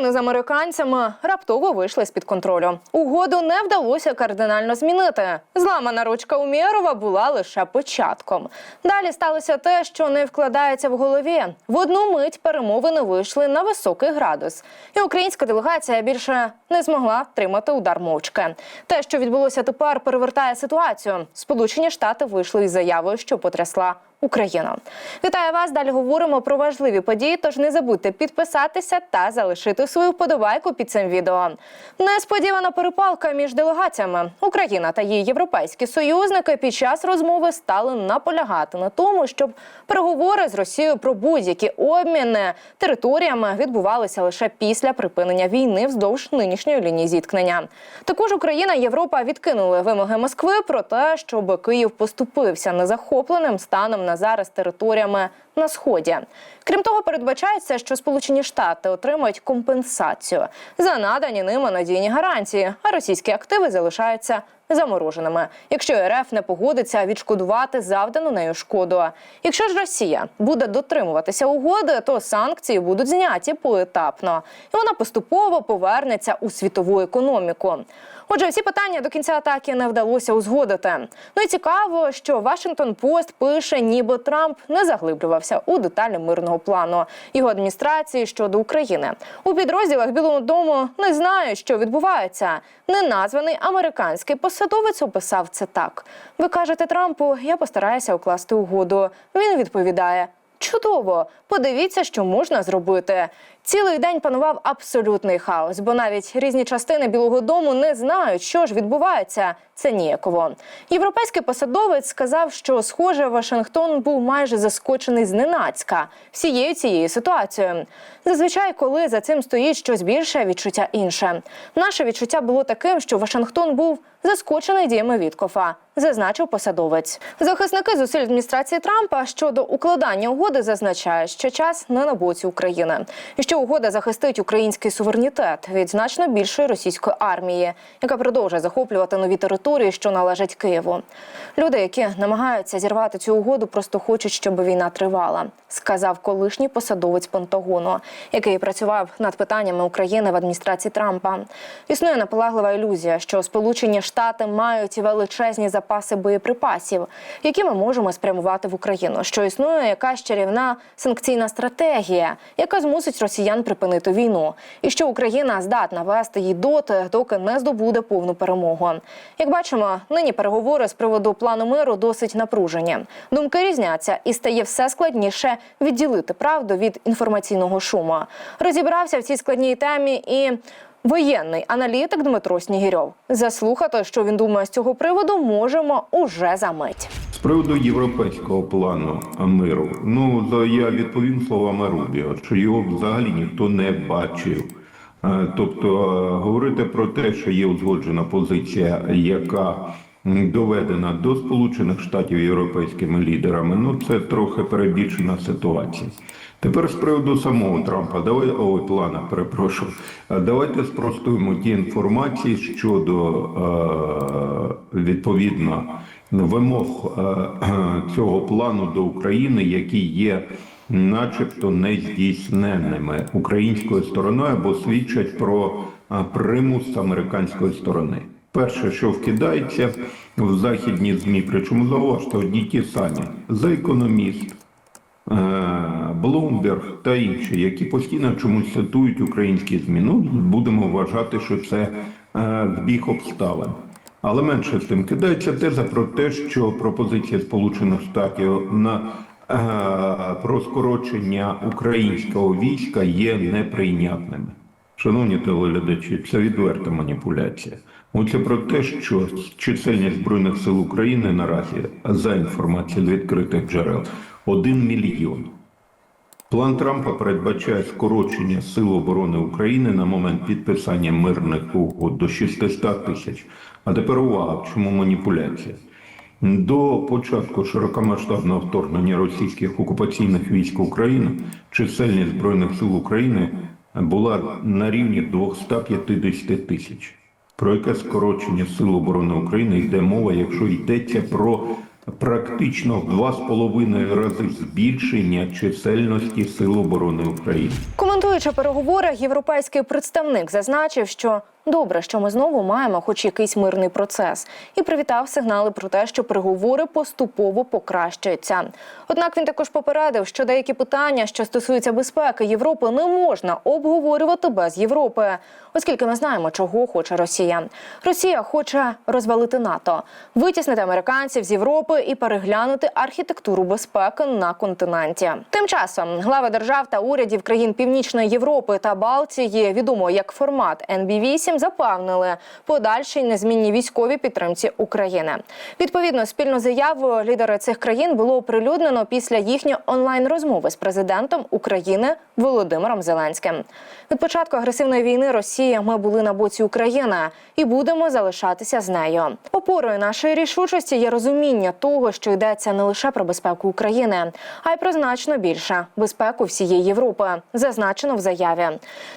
Перемовини з американцями раптово вийшли з під контролю. Угоду не вдалося кардинально змінити. Зламана ручка Умєрова була лише початком. Далі сталося те, що не вкладається в голові. В одну мить перемовини вийшли на високий градус, і українська делегація більше не змогла тримати удар мовчки. Те, що відбулося тепер, перевертає ситуацію. Сполучені Штати вийшли із заявою, що потрясла Україну. Вітаю вас! Далі говоримо про важливі події. Тож не забудьте підписатися та залишити свою вподобайку під цим відео. Несподівана перепалка між делегаціями. Україна та її європейські союзники під час розмови стали наполягати на тому, щоб переговори з Росією про будь-які обміни територіями відбувалися лише після припинення війни вздовж нинішньої лінії зіткнення. Також Україна і Європа відкинули вимоги Москви про те, щоб Київ поступився незахопленим станом на зараз територіями на сході. Крім того, передбачається, що Сполучені Штати отримають компенсацію за надані ними надійні гарантії, а російські активи залишаються замороженими, якщо РФ не погодиться відшкодувати завдану нею шкоду. Якщо ж Росія буде дотримуватися угоди, то санкції будуть зняті поетапно, і вона поступово повернеться у світову економіку. Отже, всі питання до кінця атаки не вдалося узгодити. Ну і цікаво, що Вашингтон Пост пише, ніби Трамп не заглиблювався у деталі мирного плану його адміністрації щодо України. У підрозділах Білого Дому не знають, що відбувається. Неназваний американський посадовець описав це так: ви кажете Трампу, я постараюся укласти угоду. Він відповідає. Чудово, подивіться, що можна зробити. Цілий день панував абсолютний хаос, бо навіть різні частини Білого Дому не знають, що ж відбувається. Це ніяково. Європейський посадовець сказав, що, схоже, Вашингтон був майже заскочений зненацька всією цією ситуацією. Зазвичай, коли за цим стоїть щось більше, відчуття інше. Наше відчуття було таким, що Вашингтон був заскочений діями Віткофа, зазначив посадовець. Захисники зусиль адміністрації Трампа щодо укладання угоди зазначають, що час не на боці України, і що угода захистить український суверенітет від значно більшої російської армії, яка продовжує захоплювати нові території, що належать Києву. Люди, які намагаються зірвати цю угоду, просто хочуть, щоб війна тривала, сказав колишній посадовець Пентагону, який працював над питаннями України в адміністрації Трампа. Існує наполеглива ілюзія, що Сполучені Штати мають величезні запаси боєприпасів, які ми можемо спрямувати в Україну. Що існує якась чарівна санкційна стратегія, яка змусить росіян припинити війну, і що Україна здатна вести її доти, доки не здобуде повну перемогу. Як бачимо, нині переговори з приводу плану миру досить напружені. Думки різняться, і стає все складніше відділити правду від інформаційного шуму. Розібрався в цій складній темі і. Воєнний аналітик Дмитро Снігірьов. Заслухати, що він думає з цього приводу, можемо уже за мить. З приводу європейського плану миру, ну я відповім словами Рубіо, що його взагалі ніхто не бачив. Е, Тобто е, говорити про те, що є узгоджена позиція, яка доведена до Сполучених Штатів європейськими лідерами, ну це трохи перебільшена ситуація. Тепер з приводу самого Трампа, давай ой, плана, перепрошую. Е, Давайте спростуємо ті інформації щодо відповідно вимог цього плану до України, які є начебто нездійсненними українською стороною, або свідчать про примус американської сторони. Перше, що вкидається в західні змі, причому зауважте одні ті самі за економіст. Блумберг та інші, які постійно чомусь цитують українські ЗМІ. Ну, будемо вважати, що це е, збіг обставин. Але менше з тим кидається теза про те, що пропозиція Сполучених Штатів на про скорочення українського війська є неприйнятними. Шановні телеглядачі, це відверта маніпуляція. Оце про те, що чисельність збройних сил України наразі за інформацією з відкритих джерел 1 мільйон. План Трампа передбачає скорочення сил оборони України на момент підписання мирних угод до 600 тисяч. А тепер увага, чому маніпуляція. До початку широкомасштабного вторгнення російських окупаційних військ України чисельність збройних сил України була на рівні 250 тисяч. Про яке скорочення сил оборони України йде мова, якщо йдеться про практично в два з половиною рази збільшення чисельності Сил оборони України. Коментуючи переговори, європейський представник зазначив, що добре, що ми знову маємо хоч якийсь мирний процес, і привітав сигнали про те, що переговори поступово покращуються. Однак він також попередив, що деякі питання, що стосуються безпеки Європи, не можна обговорювати без Європи, оскільки ми знаємо, чого хоче Росія. Росія хоче розвалити НАТО, витіснити американців з Європи і переглянути архітектуру безпеки на континенті. Тим часом глави держав та урядів країн Північної Європи та Балтії, відомо як формат NB8, запевнили подальшій незмінній військовій підтримці України. Відповідно, спільну заяву лідери цих країн було оприлюднено після їхньої онлайн розмови з президентом України Володимиром Зеленським. Від початку агресивної війни Росії ми були на боці України і будемо залишатися з нею. Опорою нашої рішучості є розуміння того, що йдеться не лише про безпеку України, а й про значно більше безпеку всієї Європи, зазначено в заяві.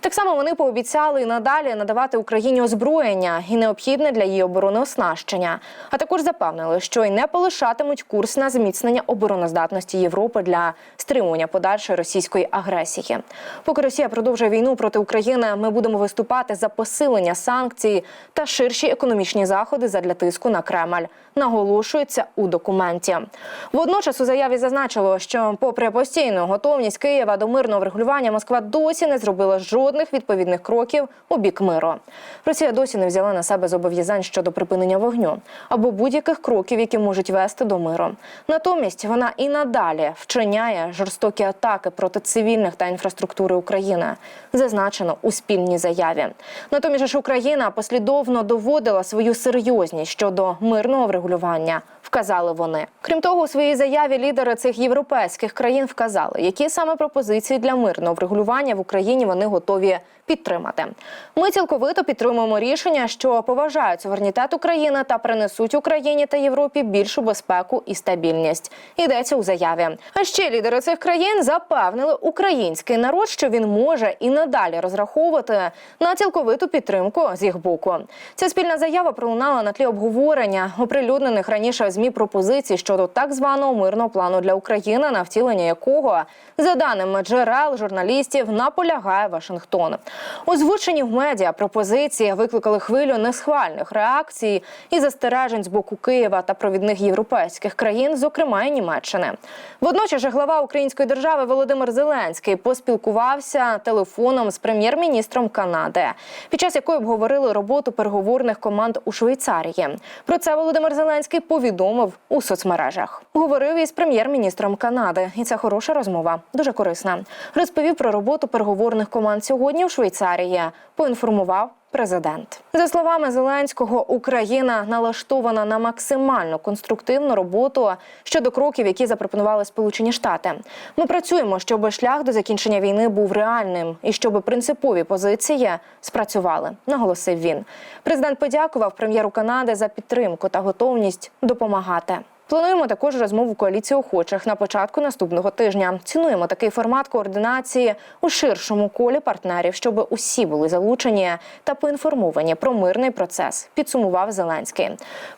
Так само вони пообіцяли і надалі надавати Україні озброєння і необхідне для її оборони оснащення. А також запевнили, що й не полишатимуть курс на зміцнення обороноздатності Європи для стримування подальшої російської агресії. Поки Росія продовжує війну проти України, ми будемо виступати за посилення санкцій та ширші економічні заходи задля тиску на Кремль. Наголошується у документі. Водночас у заяві зазначило, що, попри постійну готовність Києва до мирного врегулювання, Москва досі не зробила жодних відповідних кроків у бік миру. Росія досі не взяла на себе зобов'язань щодо припинення вогню або будь-яких кроків, які можуть вести до миру. Натомість вона і надалі вчиняє жорстокі атаки проти цивільних та інфраструктури України, зазначено у спільній заяві. Натомість ж Україна послідовно доводила свою серйозність щодо мирного врегулювання. Вказали вони. Крім того, у своїй заяві лідери цих європейських країн вказали, які саме пропозиції для мирного врегулювання в Україні вони готові підтримати. Ми цілковито підтримуємо рішення, що поважають суверенітет України та принесуть Україні та Європі більшу безпеку і стабільність. Йдеться у заяві. А ще лідери цих країн запевнили український народ, що він може і надалі розраховувати на цілковиту підтримку з їх боку. Ця спільна заява пролунала на тлі обговорення оприлюднених раніше в змі пропозицій щодо так званого мирного плану для України, на втілення якого, за даними джерел журналістів, наполягає Вашингтон. Озвучені в медіа пропозиції викликали хвилю несхвальних реакцій і застережень з боку Києва та провідних європейських країн, зокрема і Німеччини. Водночас же глава української держави Володимир Зеленський поспілкувався телефоном з прем'єр-міністром Канади, під час якої обговорили роботу переговорних команд у Швейцарії. Про це Володимир Зеленський повідомив у соцмережах. Говорив із прем'єр-міністром Канади, і це хороша розмова, дуже корисна. Розповів про роботу переговорних команд сьогодні у Швейцарії. Поінформував. Президент за словами Зеленського, Україна налаштована на максимально конструктивну роботу щодо кроків, які запропонували Сполучені Штати. Ми працюємо, щоб шлях до закінчення війни був реальним і щоб принципові позиції спрацювали. Наголосив він. Президент подякував прем'єру Канади за підтримку та готовність допомагати. Плануємо також розмову коаліції охочих на початку наступного тижня. Цінуємо такий формат координації у ширшому колі партнерів, щоб усі були залучені та поінформовані про мирний процес. Підсумував Зеленський.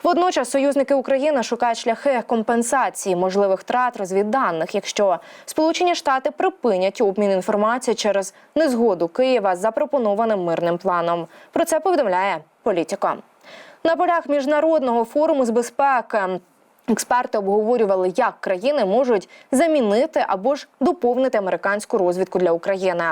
Водночас союзники України шукають шляхи компенсації можливих втрат розвідданих, якщо Сполучені Штати припинять обмін інформацією через незгоду Києва з запропонованим мирним планом. Про це повідомляє політика. На полях міжнародного форуму з безпеки Експерти обговорювали, як країни можуть замінити або ж доповнити американську розвідку для України.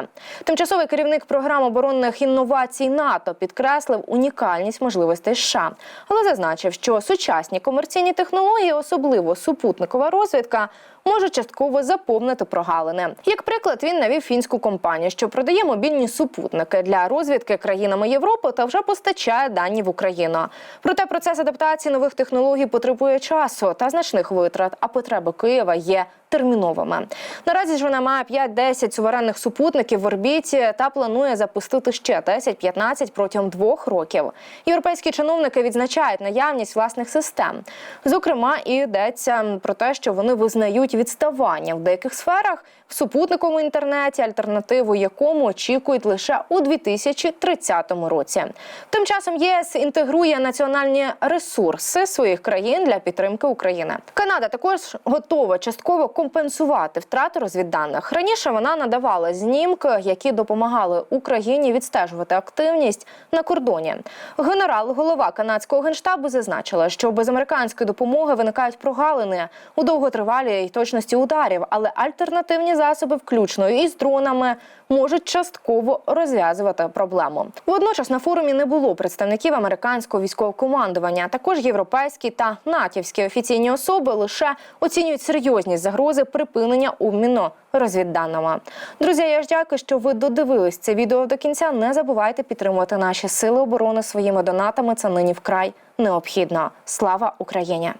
Тимчасовий керівник програм оборонних інновацій НАТО підкреслив унікальність можливостей США, але зазначив, що сучасні комерційні технології, особливо супутникова розвідка, можуть частково заповнити прогалини. Як приклад, він навів фінську компанію, що продає мобільні супутники для розвідки країнами Європи та вже постачає дані в Україну. Проте процес адаптації нових технологій потребує часу та значних витрат, а потреби Києва є терміновими. Наразі ж вона має 5-10 суверенних супутників в орбіті та планує запустити ще 10-15 протягом двох років. Європейські чиновники відзначають наявність власних систем. Зокрема, і йдеться про те, що вони визнають відставання в деяких сферах в супутниковому інтернеті, альтернативу якому очікують лише у 2030 році. Тим часом ЄС інтегрує національні ресурси своїх країн для підтримки України. Канада також готова частково компенсувати втрати розвідданих. Раніше вона надавала знімки, які допомагали Україні відстежувати активність на кордоні. Генерал, голова канадського генштабу, зазначила, що без американської допомоги виникають прогалини у довготривалій точності ударів, але альтернативні засоби, включно із дронами, можуть частково розв'язувати проблему. Водночас на форумі не було представників американського військового командування. Також європейські та натівські офіційні особи лише оцінюють серйозність загрози припинення обміну розвідданими. Друзі, я ж дякую, що ви додивились це відео до кінця. Не забувайте підтримувати наші сили оборони своїми донатами. Це нині вкрай необхідно. Слава Україні!